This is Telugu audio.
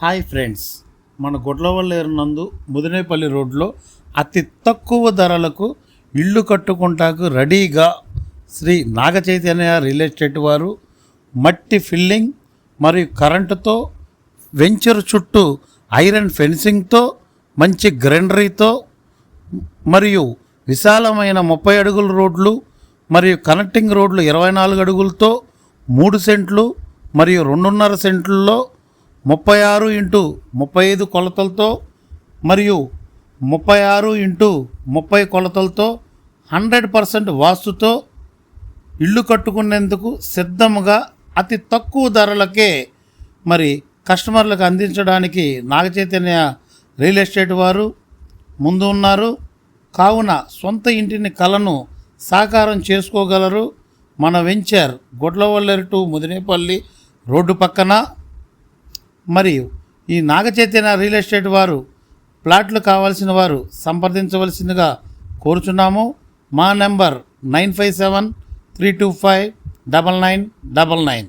Hi friends. మన గుడ్లవల్లేరు నందు ముదినేపల్లి రోడ్లో అతి తక్కువ ధరలకు ఇల్లు కట్టుకుంటాకు రెడీగా శ్రీ నాగ చైతన్య రియల్ ఎస్టేట్ వారు మట్టి ఫిల్లింగ్ మరియు కరెంటుతో వెంచర్ చుట్టూ ఐరన్ ఫెన్సింగ్తో మంచి గ్రైండరీతో మరియు విశాలమైన ముప్పై అడుగుల రోడ్లు మరియు కనెక్టింగ్ రోడ్లు ఇరవై నాలుగు అడుగులతో మూడు సెంట్లు మరియు రెండున్నర సెంట్లలో ముప్పై ఆరు ఇంటూ ముప్పై ఐదు కొలతలతో మరియు ముప్పై ఆరు ఇంటూ ముప్పై కొలతలతో హండ్రెడ్ పర్సెంట్ వాస్తుతో ఇల్లు కట్టుకునేందుకు సిద్ధముగా అతి తక్కువ ధరలకే మరి కస్టమర్లకు అందించడానికి నాగచైతన్య రియల్ ఎస్టేట్ వారు ముందు ఉన్నారు. కావున సొంత ఇంటిని కలను సాకారం చేసుకోగలరు. మన venture Gudlavalleru to Mudinepalli road పక్కన మరియు ఈ నాగచైతన్య రియల్ ఎస్టేట్ వారు ప్లాట్లు కావాల్సిన వారు సంప్రదించవలసిందిగా కోరుచున్నాము. మా number nine five seven three two five double nine double nine.